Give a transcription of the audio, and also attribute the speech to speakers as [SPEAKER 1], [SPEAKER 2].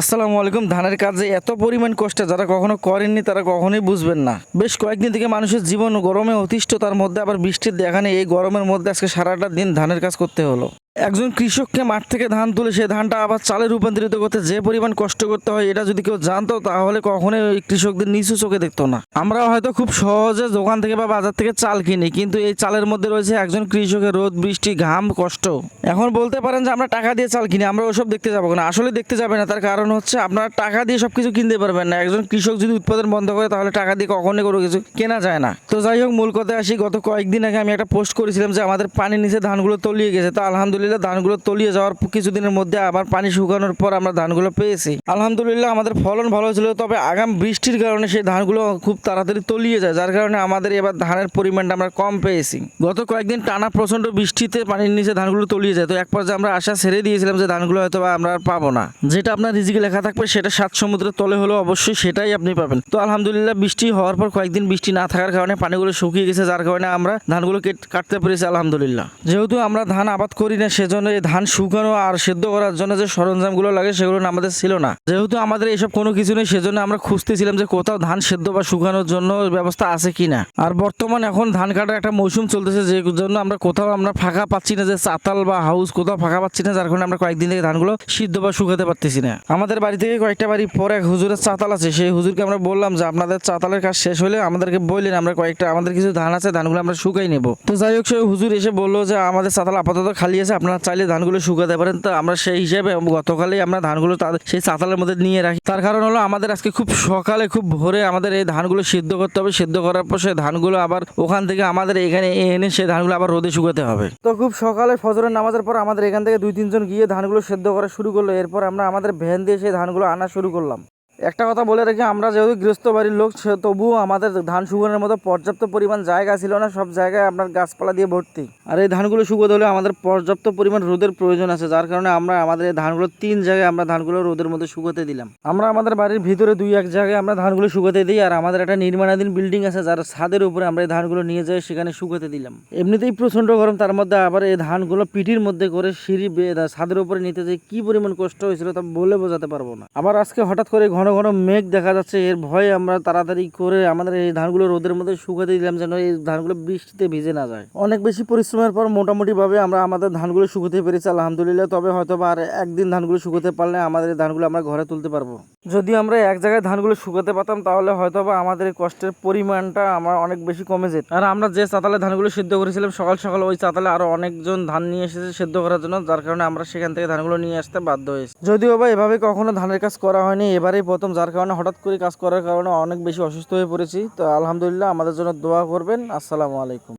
[SPEAKER 1] আসসালামু আলাইকুম। ধানের কাজে এত পরিমাণ কষ্ট যারা কখনো করেননি, তারা কখনোই বুঝবেন না। বেশ কয়েকদিন থেকে মানুষের জীবন গরমে অতিষ্ঠ, তার মধ্যে আবার বৃষ্টির দেখা নেই। এই গরমের মধ্যে আজকে সারাটা দিন ধানের কাজ করতে হলো। একজন কৃষককে মাঠ থেকে ধান তুলে সেই ধানটা আবার চালে রূপান্তরিত করতে যে পরিমাণ কষ্ট করতে হয়, এটা যদি কেউ জানতো, তাহলে কখনোই ওই কৃষকদের নিচু চোখে দেখতো না। আমরা হয়তো খুব সহজে দোকান থেকে বা বাজার থেকে চাল কিনি, কিন্তু এই চালের মধ্যে রয়েছে একজন কৃষকের রোদ, বৃষ্টি, ঘাম, কষ্ট। এখন বলতে পারেন যে আমরা টাকা দিয়ে চাল কিনি, আমরা ওসব দেখতে যাব না। আসলে দেখতে যাবে না, তার কারণ হচ্ছে আপনারা টাকা দিয়ে সবকিছু কিনতে পারবেন না। একজন কৃষক যদি উৎপাদন বন্ধ করে, তাহলে টাকা দিয়ে কখনোই কোনো কিছু কেনা যায় না। তো যাই হোক, মূল কথায় আসি, গত কয়েকদিন আগে আমি একটা পোস্ট করেছিলাম যে আমাদের পানির নিচে ধানগুলো তলিয়ে গেছে। তো আলহামদুলিল্লাহ ধানগুলো তলিয়ে যাওয়ার কিছুদিনের মধ্যে আবার পানি শুকানোর পর আমরা ধানগুলো পেয়েছি। আলহামদুলিল্লাহ আমাদের ফলন ভালো ছিল, তবে আগাম বৃষ্টির কারণে সেই ধানগুলো খুব তাড়াতাড়ি তলিয়ে যায়, যার কারণে আমাদের এবার ধানের পরিমাণটা আমরা কম পেয়েছি। গত কয়েকদিন টানা প্রচণ্ড বৃষ্টিতে পানির নিচে ধানগুলো তলিয়ে যায়, তো এক পর্যায়ে আমরা আশা ছেড়ে দিয়েছিলাম যে ধানগুলো হয়তো আমরা আর পাবো না। যেটা আপনার রিজিকে লেখা থাকবে, সেটা সাত সমুদ্রের তলে হলেও অবশ্যই সেটাই আপনি পাবেন। তো আলহামদুলিল্লাহ বৃষ্টি হওয়ার পর কয়েকদিন বৃষ্টি না থাকার কারণে পানিগুলো শুকিয়ে গেছে, যার কারণে আমরা ধানগুলো কেট- কাটতে পেরেছি, আলহামদুলিল্লাহ। যেহেতু আমরা ধান আবাদ করি না সেজন্য এই ধান শুকানো আর সেদ্ধ করার জন্য যে সরঞ্জামগুলো লাগে সেগুলো আমাদের ছিল না। যেহেতু আমাদের এসব কোনো কিছু নেই, সেজন্য আমরা খুঁজতেছিলাম যে কোথাও ধান সেদ্ধ বা শুকানোর জন্য ব্যবস্থা আছে কিনা। আর বর্তমান এখন ধান কাটার একটা মৌসুম চলতেছে, যে জন্য আমরা কোথাও আমরা ফাঁকা পাচ্ছি না যে চাতাল বা হাউস কোথাও ফাঁকা পাচ্ছি না, যার কারণে আমরা কয়েকদিন থেকে ধানগুলো সিদ্ধ বা শুকাতে পারতেছি না। আমাদের বাড়ি থেকে কয়েকটা বাড়ি পরে এক হুজুরের চাতাল আছে, সেই হুজুরকে আমরা বললাম যে, আপনাদের চাতালের কাজ শেষ হলে আমাদেরকে বললেন আমরা কয়েকটা, আমাদের কিছু ধান আছে, ধানগুলো আমরা শুকাই নেব। তো যাই হোক, সেই হুজুর এসে বলল যে, আমাদের চাতাল আপাতত খালি আছে আপনারা চাইলে ধানগুলো শুকাতে পারেন। তো আমরা সেই হিসেবে গতকালই আমরা ধানগুলো তাদের সেই চাতালের মধ্যে নিয়ে রাখি। তার কারণ হলো আমাদের আজকে খুব সকালে খুব ভোরে আমাদের এই ধানগুলো সিদ্ধ করতে হবে। সিদ্ধ করার পর সেই ধানগুলো আবার ওখান থেকে আমাদের এখানে এনে সেই ধানগুলো আবার রোদে শুকাতে হবে। তো খুব সকালে ফজরের নামাজের পর আমাদের এখান থেকে দুই তিনজন গিয়ে ধানগুলো সেদ্ধ করা শুরু করল। এরপর আমরা আমাদের ভ্যান দিয়ে সেই ধানগুলো আনা শুরু করলাম। একটা কথা বলে রাখি আমরা যেহেতু গৃহস্থ বাড়ির লোক তবুও আমাদের ধান শুকানোর মতো পর্যাপ্ত পরিমাণ জায়গা ছিল না, সব জায়গায় আপনার গাছপালা দিয়ে ভর্তি। আর এই ধানগুলো শুকোতে হলে আমাদের পর্যাপ্ত পরিমাণ রোদের প্রয়োজন আছে, যার কারণে আমরা আমাদের এই ধানগুলো তিন জায়গায় আমরা ধানগুলো রোদের মধ্যে শুকোতে দিলাম। আমরা আমাদের বাড়ির ভিতরে দুই এক জায়গায় আমরা ধানগুলো শুকোতে দিই, আর আমাদের একটা নির্মাণাধীন বিল্ডিং আছে, যার ছাদের উপরে আমরা এই ধানগুলো নিয়ে যাই, সেখানে শুকোতে দিলাম। এমনিতেই প্রচণ্ড গরম, তার মধ্যে আবার এই ধানগুলো পিঠির মধ্যে করে সিঁড়ি বেয়ে ছাদের উপরে নিতে যে কি পরিমাণ কষ্ট হয়েছিল তা বলে বোঝাতে পারব না। আবার আজকে হঠাৎ করে ঘন ঘন মেঘ দেখা যাচ্ছে। এর ভয়ে আমরা তাড়াতাড়ি করে আমাদের এই ধানগুলো রোদের মধ্যে শুকাতে দিলাম যেন এই ধানগুলো বৃষ্টিতে ভিজে না যায়। অনেক বেশি পরিশ্রমের পর মোটামুটি ভাবে আমরা আমাদের ধানগুলো শুকোতে পেরেছি, আলহামদুলিল্লাহ। তবে হয়তো আর একদিন ধানগুলো শুকোতে পারলে আমাদের ধানগুলো আমরা ঘরে তুলতে পারব। যদি আমরা এক জায়গায় ধানগুলো শুকাতে পারতাম, তাহলে হয়তো বা আমাদের কষ্টের পরিমাণটা আমার অনেক বেশি কমে যেত। আর আমরা যে চাতালে ধানগুলো সিদ্ধ করেছিলাম, সকাল সকাল ওই চাতালে আরও অনেকজন ধান নিয়ে এসেছে সিদ্ধ করার জন্য, যার কারণে আমরা সেখান থেকে ধানগুলো নিয়ে আসতে বাধ্য হয়েছি। যদিও বা এভাবে কখনো ধানের কাজ করা হয়নি, এবারেই প্রথম, যার কারণে হঠাৎ করে কাজ করার কারণে অনেক বেশি অসুস্থ হয়ে পড়েছি। তো আলহামদুলিল্লাহ, আমাদের জন্য দোয়া করবেন। আসসালামু আলাইকুম।